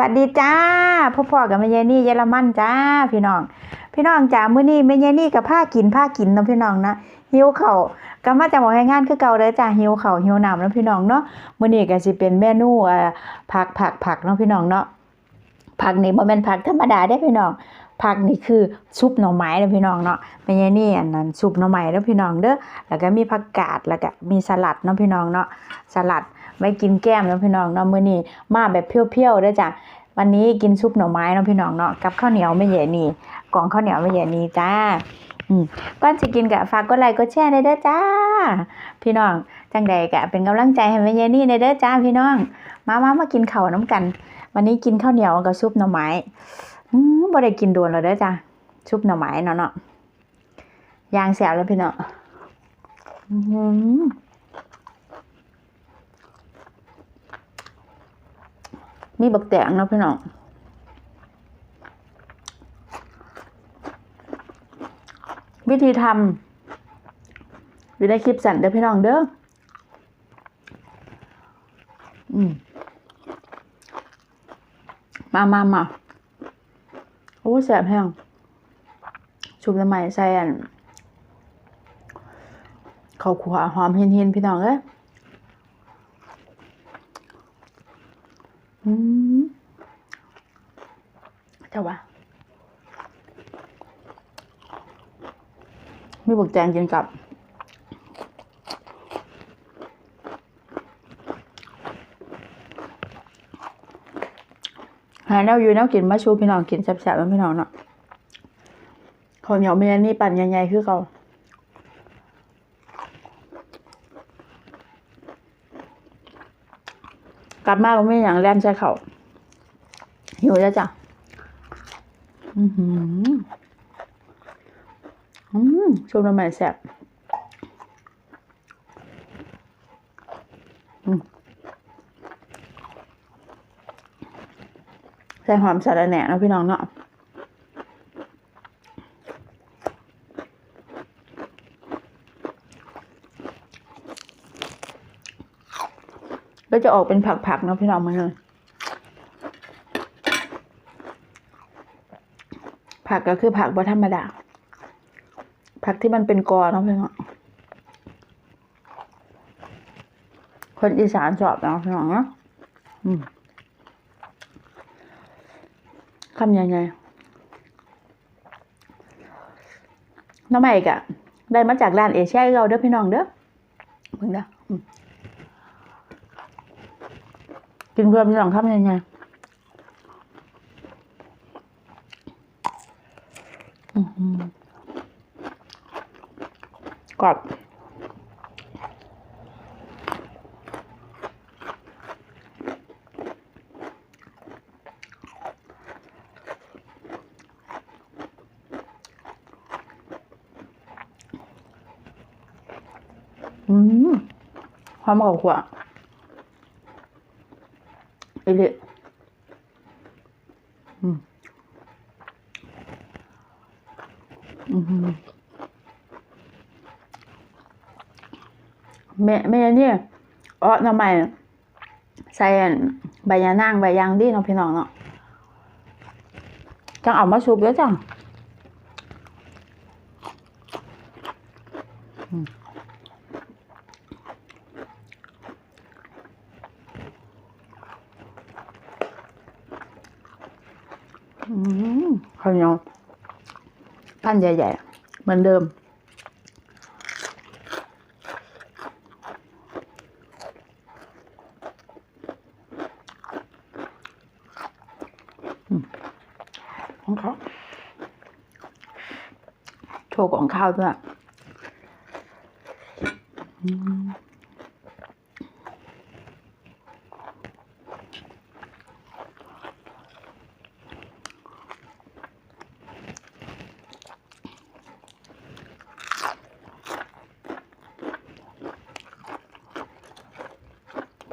วัสดีจ้าพ่อพ่อกับแม่ยายนี่เยอรมันจ้าพี่น้อง พี่น้องจ้ามื้อนี้แม่ยายนี่กับผ้ากินผ้ากินนะพี่น้องนะหิวเข้าก็มาจากหมอให้งานคือเก่าเลยจ้าหิวเข้าหิวน้ำนะพี่น้องเนาะมื้อนี้ก็สิเป็นเมนูเอ่อผักผักผักเนาะพี่น้องเนาะผักนี่บ่แม่นผักธรรมดาเด้พี่น้องผักนี่คือซุปหน่อไม้นะพี่น้องเนาะแม่ยายนี่อันนั้นซุปหน่อไม้นะพี่น้องเด้อแล้วก็มีผักกาดแล้วก็มีสลัดเนาะพี่น้องเนาะสลัด ไว้กินแก้มเนาะพี่น้องเนาะมื้อนี้มาแบบเพียวๆเด้อจ้ะวันนี้กินซุปหน่อไม้เนาะพี่น้องเนาะกับข้าวเหนียวไม่ใหญ่นี่กล่องข้าวเหนียวไม่ใหญ่นี่จ้าอืมก่อนสิกินกะฝากกดไลค์กดแชร์ได้เด้อจ้า พี่น้องจังใดกะเป็นกำลังใจให้แม่ยายนี่ได้เด้อจ้าพี่น้อง มามามากินข้าวน้ำกัน วันนี้กินข้าวเหนียวกับซุปหน่อไม้อบ่ได้กินโดนแล้วเด้อจ้าซุปหน่อไม้เนาะเนาะยางแซ่บแล้วพี่น้อง อื้อหือมีบักแตงนะพี่น้องวิธีทำอยู่ในคลิปสั่นเด้อพี่น้องเด้ออืมมามามาโอ้แสบแห้งชุบน้ำมันใส่อันข้าวขัวหอมเห็นๆพี่น้องเอ้ย อืมเจ้าวะมีบักแตงกินกับ หาแนวอยู่แนวกินมาชูพี่น้องกินแซ่บๆแล้วพี่น้องเนาะข้าวเหนียวเมียนี่ปั่นใหญ่ๆคือเขา กลับมาก็ไม่อย่างแล่นใช่เขาหิวแล้วจ้ะอือหืออืมชมน้ำมันแซ่บใส่หอมสาระแหน่นะพี่น้องเนาะ ก็จะออกเป็นผักๆนะพี่น้องมาเลยผักก็คือผักบ่ธรรมดา ผักที่มันเป็นกอเนาะพื่อนอะคนอีสานชอบเนาะพื่อนเนาะคำยังไงน้ำใหม่กะได้มาจากร้านเอเชียเราเด้อพี่น้องเด้อเพิ่งเด้อ กินเพื่อนพี่น้องคำยังไงกรอบอืมหอมกับขวา อีเลยอืมอืมแม่แม่เนี่ยอ๋อทำไมใส่ใบยานางใบยางดีเนาะพี่น้องเนาะจังเอามาชุบแล้วจังอืมอืม ข้าวเหนียวพันใหญ่ๆ เหมือนเดิม ของเขาโชว์ของข้าวด้วย อืม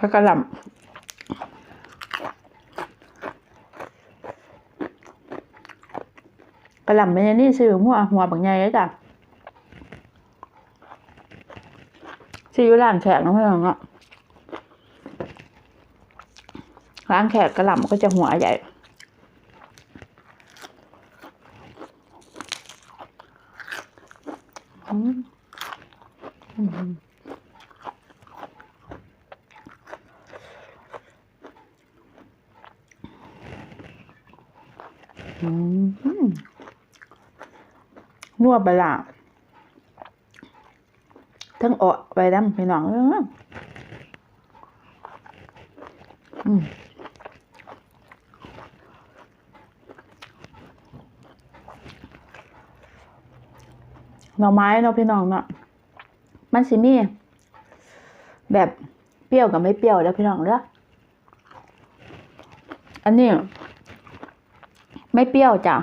ผักกะหล่ำกระหล่ำเป็นอันนี่ซื้อหัวหัวบางใหญ่เลยจ้ะซื้ออยู่ร้านแขกเนาะพี่น้องเนาะล้างแขกกระหล่ำก็จะหัวใหญ่อืมอืม นัวไปละทั้งอะไปดำพี่น้องเอออืมหน่อไม้เนาะพี่น้องเนาะมันสิมีแบบเปรี้ยวกับไม่เปรี้ยวแล้วพี่น้องเด้ออันนี้ ไม่เปรี้ยวจ้ะ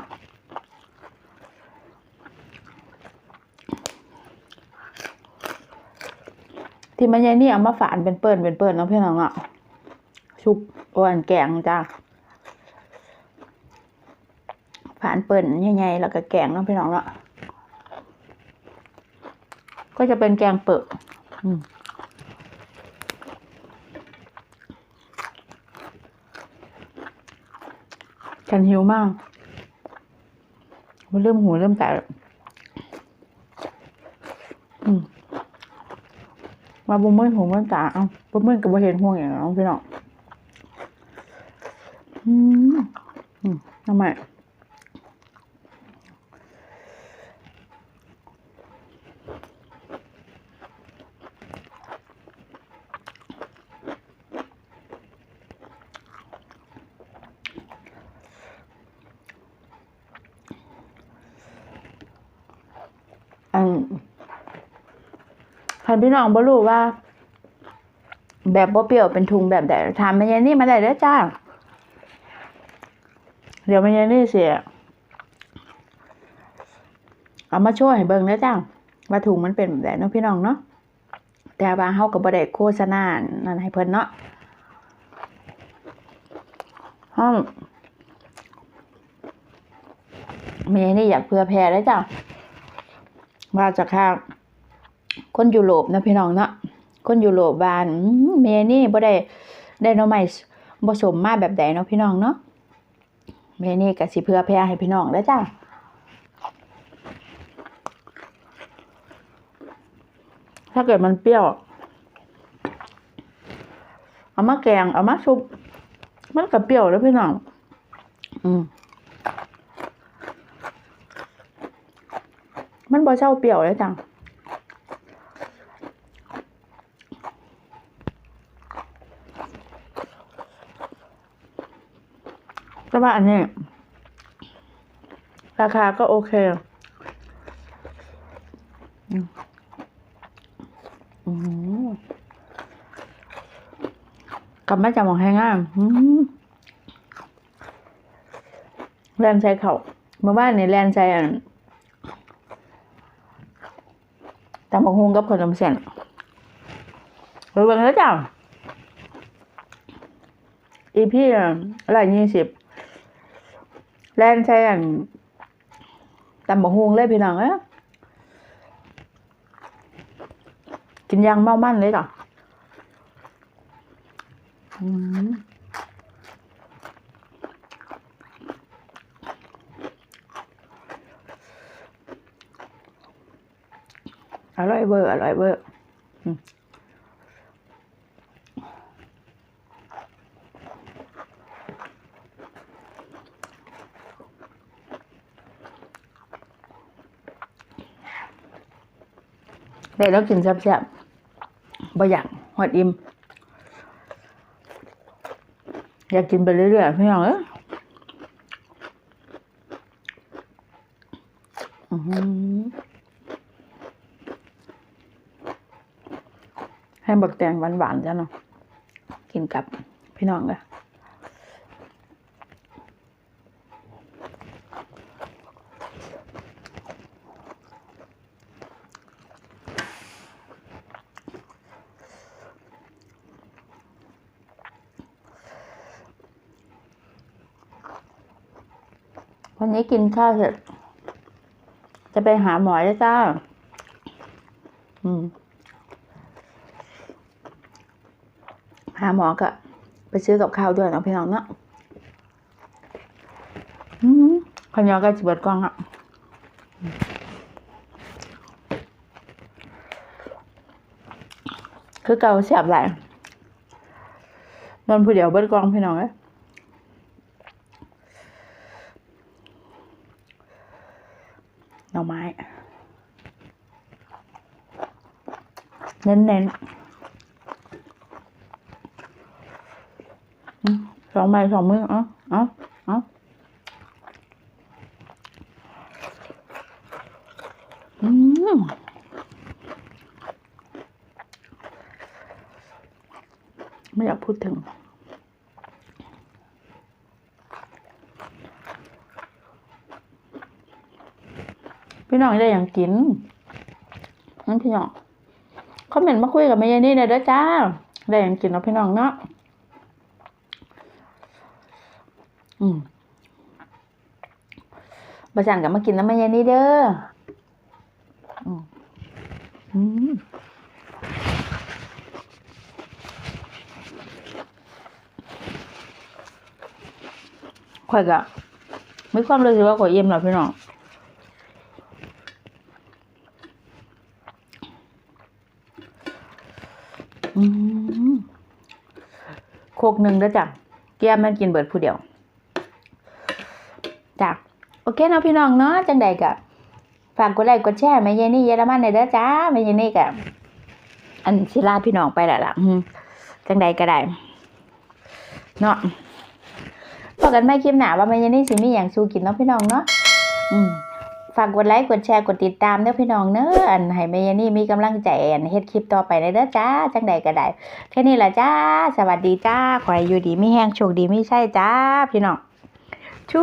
ที่มันยายนี่เอามาฝานเป็นเปิ่นเป็นเปิ่นเนาะพี่น้องอะชุบอ้วนแกงจ้าฝานเปิ่นใหญ่ๆแล้วก็แกงเนาะพี่น้องเนาะก็จะเป็นแกงเปิดอืม ฉันหิวมาก มันเริ่มหัวเริ่มแตกอืมาบุ้มมือหูมันตาเอาบุ้มมือกับบุเห็นห่วงอย่างน้องพี่น้องอืมอืมทำไมอัน คันพี่น้องบ่รู้ว่า แบบบ่เปรี้ยวเป็นทุงแบบใดถามแม่ยายนี่มาได้เด้อจ้า เดี๋ยวแม่ยายนี่เสียเอามาช่วยให้เบิ่งเด้อจ้าว่าถุงมันเป็นแบบใดเนาะพี่น้องเนาะแต่ว่าเฮาก็บ่ได้โฆษณานั่นให้เพิ่นเนาะห้องแม่ยายนี่อยากเผื่อแผ่เด้อจ้าว่าจะข้าง คนยุโรปนะพี่น้องเนาะคนยุโรปบานอื้อแม่นี่บ่ได้ได้น่อไม้บ่สมมาแบบใดเนาะพี่น้องเนาะแม่นี่ก็สิเพื่อแพร่ให้พี่น้องแล้วจ้าถ้าเกิดมันเปรี้ยว เอามาแกง เอามาชุบ มันก็เปรี้ยวแล้วพี่น้อง อืม มันบ่เช่าเปรี้ยวเลยจ้ะ แต่ว่าอันนี้ ราคาก็โอเคอือกับแมาจากหมองให้ง่ายแลนใช้เขาเมื่อวานนี่แลนใช้อันตำบักฮุงกับขนมเส้นไปเบิ่งแล้วจ้ะอีพี่ร้อยยี่สิบ แล่นใช่อันตำบักฮวงเลยพี่น้องเอ้ยกินยังเมามันเลยจ้ะอร่อยเบอร์อร่อยเบอร์ ได้แล้วกินแซ่บๆบ่อยากหอดอิ่มอยากกินไปเรื่อยๆพี่น้องเอ้ยอื้อหือให้บักแตงหวานๆจ้ะเนาะกินกับพี่น้องเลย วันนี้กินข้าวเสร็จจะไปหาหมอแล้วจ้า อืม หาหมอก็ไปซื้อกับข้าวด้วยนะพี่น้องเนาะอืมข้าวเหนียวก็จะเบิดกล่องอะคือเกาเสียบหลายนอนผู้เดียวเบิดกล่องพี่น้องเอ้ยหน่อไม้ เน้นๆสองใบสองมือเอะเอาเอาอืมไม่อยากพูดถึงพี่น้องได้อย่างกินนั่นพี่น้อง คอมเมนต์มาคุยกับแม่ยายนี่ได้เด้อจ้า ได้ยังกินเนาะพี่น้องเนาะ อืมประจันกับมากินน้ำแม่ยายนี่เด้อ อืมอืมข่อยก็มีความรู้สึกว่าข่อยเยี่ยมแล้วพี่น้อง อืมโคกหนึ่งเด้อจ้ะแก้มมันกินเบิดผู้เดียวจ้ะโอเคเนาะพี่น้องเนาะจังใดกะฝากกดไลค์กดแชร์แม่ยายนี่เยอรมันหน่อยเด้อจ้าแม่ยายนี่กะอันสิลาพี่น้องไปแล้วล่ะจังใดก็ได้เนาะพบกันไม่คลิปหนาว่าแม่ยายนี่สิมีหยังสู้กินเนาะพี่น้องเนาะอืม ฝากกดไลค์กดแชร์กดติดตามเด้อพี่น้องเนอะอันให้แม่ยานี่มีกำลังใจอันเฮ็ดคลิปต่อไปเด้อจ้าจังใดก็ได้แค่นี้ล่ะจ้า สวัสดีจ้า ขอให้อยู่ดีมีแห้งโชคดีมีใช่จ้า พี่น้องชู